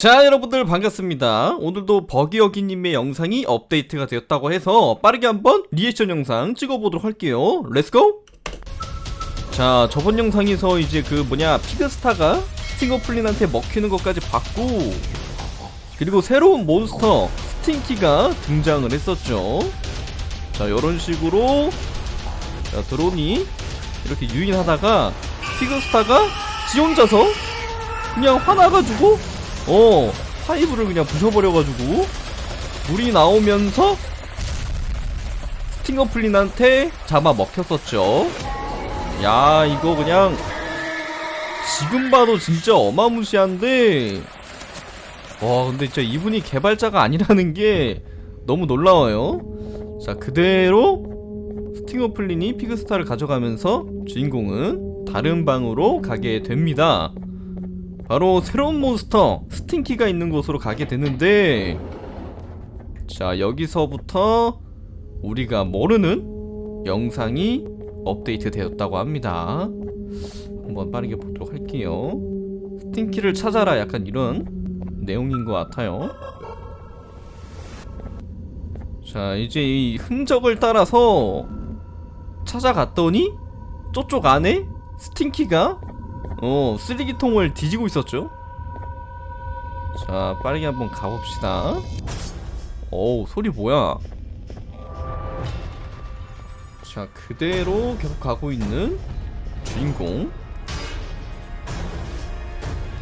자 여러분들 반갑습니다. 오늘도 버기어기님의 영상이 업데이트가 되었다고 해서 빠르게 한번 리액션 영상 찍어보도록 할게요. 렛츠고 자 저번 영상에서 이제 그 뭐냐 피그스타가 스팅어플린한테 먹히는 것까지 봤고 그리고 새로운 몬스터 스팅키가 등장을 했었죠. 자 요런 식으로 자 드론이 이렇게 유인하다가 피그스타가 지 혼자서 그냥 화나가지고 어 파이브를 그냥 부셔버려가지고 물이 나오면서 스팅어플린한테 잡아 먹혔었죠. 야 이거 그냥 지금 봐도 진짜 어마무시한데. 와 근데 진짜 이분이 개발자가 아니라는 게 너무 놀라워요. 자 그대로 스팅어플린이 피그스타를 가져가면서 주인공은 다른 방으로 가게 됩니다 바로 새로운 몬스터 스팅키가 있는 곳으로 가게 되는데 자 여기서부터 우리가 모르는 영상이 업데이트 되었다고 합니다. 한번 빠르게 보도록 할게요. 스팅키를 찾아라 약간 이런 내용인 것 같아요. 자 이제 이 흔적을 따라서 찾아갔더니 저쪽 안에 스팅키가 어 쓰레기통을 뒤지고 있었죠? 자 빠르게 한번 가봅시다. 어우 소리 뭐야? 자 그대로 계속 가고 있는 주인공.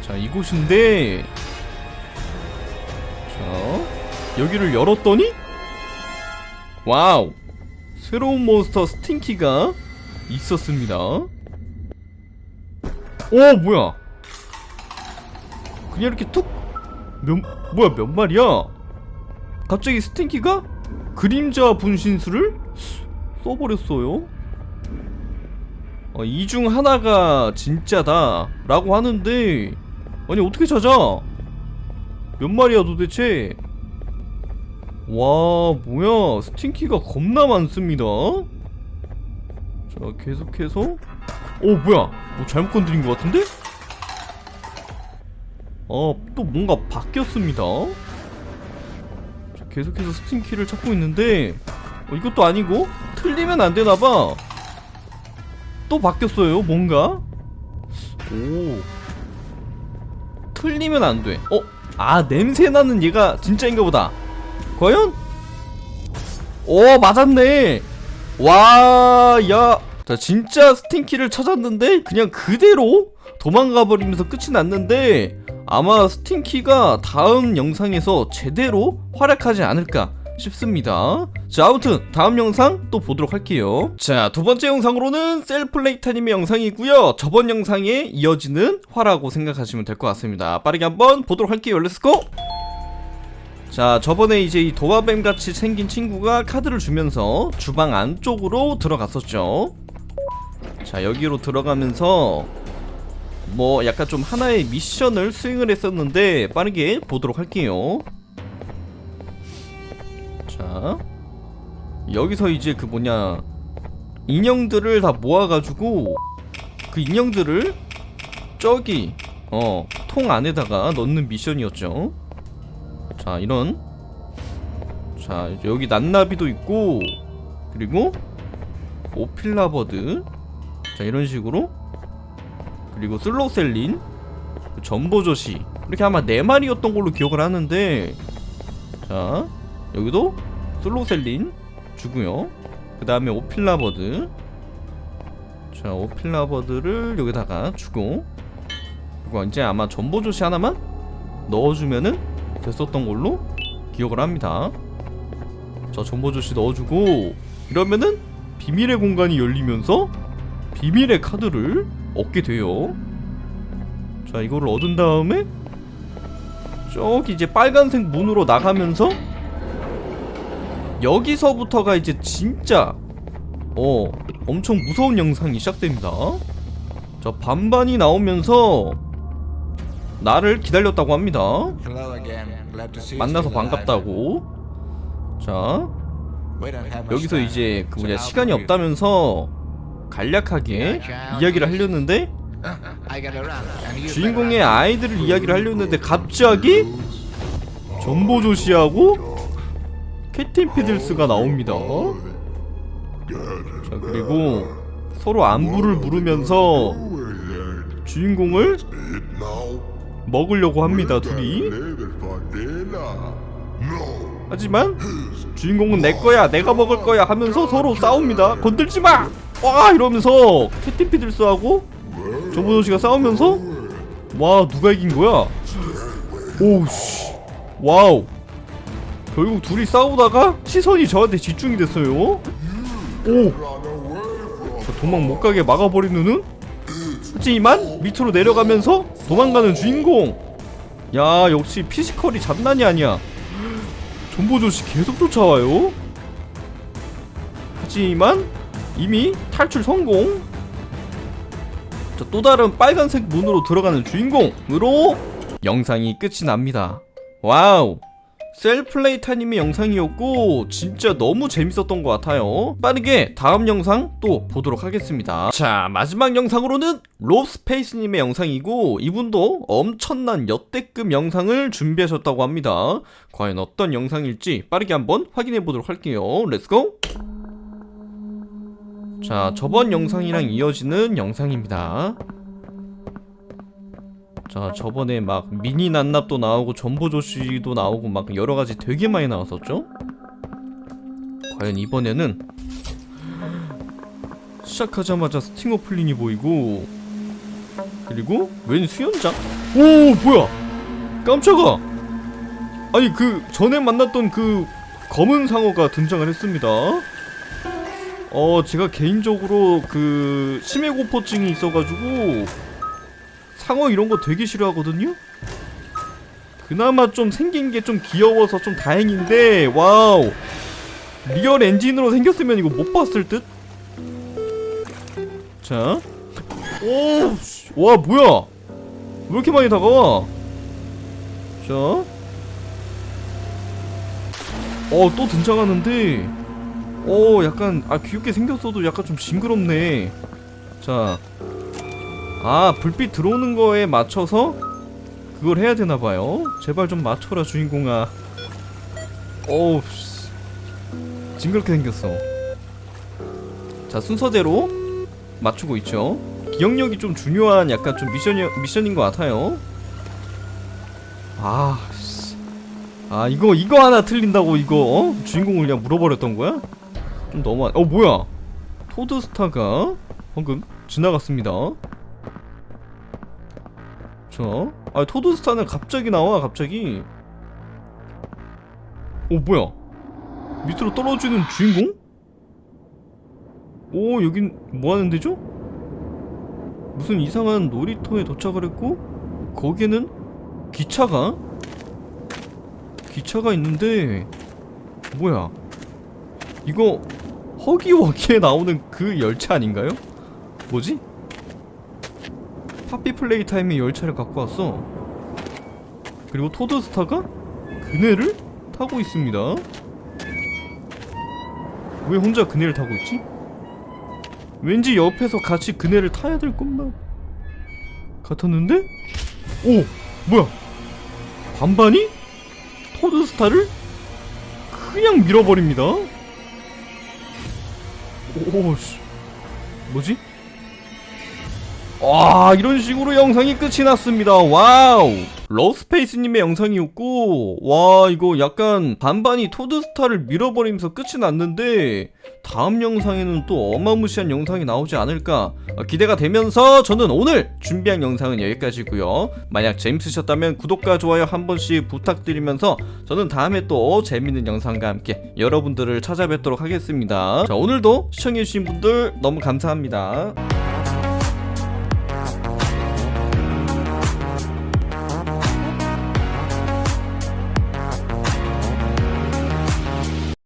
자 이곳인데. 자 여기를 열었더니? 와우! 새로운 몬스터 스팅키가 있었습니다 오 뭐야? 그냥 이렇게 툭? 몇, 뭐야 몇 마리야? 갑자기 스팅키가 그림자 분신술을 써버렸어요? 어, 이중 하나가 진짜다 라고 하는데 아니 어떻게 찾아? 몇 마리야 도대체? 와 뭐야? 스팅키가 겁나 많습니다 자 계속해서. 오 뭐야? 뭐 잘못 건드린 것 같은데? 어또 뭔가 바뀌었습니다. 자, 계속해서 스팅키를 찾고 있는데 어, 이것도 아니고 틀리면 안 되나봐. 또 바뀌었어요 뭔가? 오. 틀리면 안돼. 어? 아 냄새나는 얘가 진짜인가 보다. 과연? 오 맞았네. 와 야 자 진짜 스팅키를 찾았는데 그냥 그대로 도망가 버리면서 끝이 났는데 아마 스팅키가 다음 영상에서 제대로 활약하지 않을까 싶습니다. 자, 아무튼 다음 영상 또 보도록 할게요. 자, 두 번째 영상으로는 셀플레이타님의 영상이고요. 저번 영상에 이어지는 화라고 생각하시면 될 것 같습니다. 빠르게 한번 보도록 할게요. 렛츠고! 자, 저번에 이제 이 도마뱀 같이 생긴 친구가 카드를 주면서 주방 안쪽으로 들어갔었죠. 자, 여기로 들어가면서 뭐 약간 좀 하나의 미션을 수행을 했었는데 빠르게 보도록 할게요. 자, 여기서 이제 그 뭐냐 인형들을 다 모아가지고 그 인형들을 저기 어 통 안에다가 넣는 미션이었죠. 자, 이런 자 여기 난나비도 있고 그리고 오필라버드 자 이런 식으로. 그리고 슬로셀린 전보조시. 이렇게 아마 네 마리였던 걸로 기억을 하는데. 자 여기도 슬로셀린 주고요. 그 다음에 오필라버드. 자 오필라버드를 여기다가 주고. 그리고 이제 아마 전보조시 하나만 넣어주면은 됐었던 걸로 기억을 합니다. 자 전보조시 넣어주고. 이러면은 비밀의 공간이 열리면서 비밀의 카드를 얻게 돼요 자 이거를 얻은 다음에 저기 이제 빨간색 문으로 나가면서 여기서부터가 이제 진짜 어 엄청 무서운 영상이 시작됩니다 자 반반이 나오면서 나를 기다렸다고 합니다 만나서. 반갑다고 자 여기서. 이제 그 뭐냐 시간이. 없다면서 간략하게 이야기를 하려는데 you 주인공의 아이들을 이야기를 하려 했는데 갑자기 전보조시하고 캐틴 피들스가 나옵니다. 자 그리고 서로 안부를 물으면서 주인공을 먹으려고 합니다 둘이. 하지만 주인공은 내 거야, 내가 먹을 거야 하면서 서로 싸웁니다. 건들지 마. 와 이러면서 캐틴 피들스하고 전보조시가 싸우면서? 와 누가 이긴 거야? 오우씨. 와우. 결국 둘이 싸우다가 시선이 저한테 집중이 됐어요. 오. 자, 도망 못 가게 막아버린 눈은? 하지만 밑으로 내려가면서 도망가는 주인공. 야 역시 피지컬이 장난이 아니야. 전보조씨 계속 쫓아와요. 하지만 이미 탈출 성공 자, 또 다른 빨간색 문으로 들어가는 주인공으로 영상이 끝이 납니다. 와우. 셀플레이타님의 영상이었고 진짜 너무 재밌었던 것 같아요. 빠르게 다음 영상 또 보도록 하겠습니다. 자 마지막 영상으로는 롭스페이스님의 영상이고 이분도 엄청난 역대급 영상을 준비하셨다고 합니다. 과연 어떤 영상일지 빠르게 한번 확인해 보도록 할게요. 렛츠고! 자, 저번 영상이랑 이어지는 영상입니다. 자, 저번에 막 미니 난납도 나오고 전보조씨도 나오고 막 여러 가지 되게 많이 나왔었죠? 과연 이번에는 시작하자마자 스팅어 플린이 보이고 그리고 웬 수연장? 오, 뭐야? 깜짝아! 아니 그 전에 만났던 그 검은 상어가 등장을 했습니다. 어 제가 개인적으로 그 치매 공포증이 있어가지고 상어 이런 거 되게 싫어하거든요. 그나마 좀 생긴 게 좀 귀여워서 좀 다행인데 와우 리얼 엔진으로 생겼으면 이거 못 봤을 듯. 자, 오, 와 뭐야? 왜 이렇게 많이 다가와? 자, 어 또 등장하는데. 오 약간 아 귀엽게 생겼어도 약간 좀 징그럽네 자 아 불빛 들어오는 거에 맞춰서 그걸 해야 되나봐요 제발 좀 맞춰라 주인공아 씨. 징그럽게 생겼어 자 순서대로 맞추고 있죠 기억력이 좀 중요한 약간 좀 미션이, 미션인 것 같아요 아, 씨. 아 이거 이거 하나 틀린다고 이거 어? 주인공을 그냥 물어버렸던 거야? 좀 너무 어 뭐야? 토드스타가 방금 지나갔습니다. 자, 아 토드스타는 갑자기 나와 갑자기. 어 뭐야? 밑으로 떨어지는 주인공? 오 여긴 뭐 하는 데죠? 무슨 이상한 놀이터에 도착을 했고 거기에는 기차가? 기차가 있는데 뭐야 이거 허기워기에 나오는 그 열차 아닌가요? 뭐지? 파피 플레이 타임의 열차를 갖고 왔어. 그리고 토드스타가 그네를 타고 있습니다. 왜 혼자 그네를 타고 있지? 왠지 옆에서 같이 그네를 타야 될 것만 같았는데? 오! 뭐야? 반반이? 토드스타를 그냥 밀어버립니다. 오씨. 뭐지? 와 이런 식으로 영상이 끝이 났습니다. 와우 러스페이스님의 영상이었고 와 이거 약간 반반이 토드스타를 밀어버리면서 끝이 났는데 다음 영상에는 또 어마무시한 영상이 나오지 않을까 어, 기대가 되면서 저는 오늘 준비한 영상은 여기까지고요. 만약 재밌으셨다면 구독과 좋아요 한 번씩 부탁드리면서 저는 다음에 또 재밌는 영상과 함께 여러분들을 찾아뵙도록 하겠습니다. 자 오늘도 시청해주신 분들 너무 감사합니다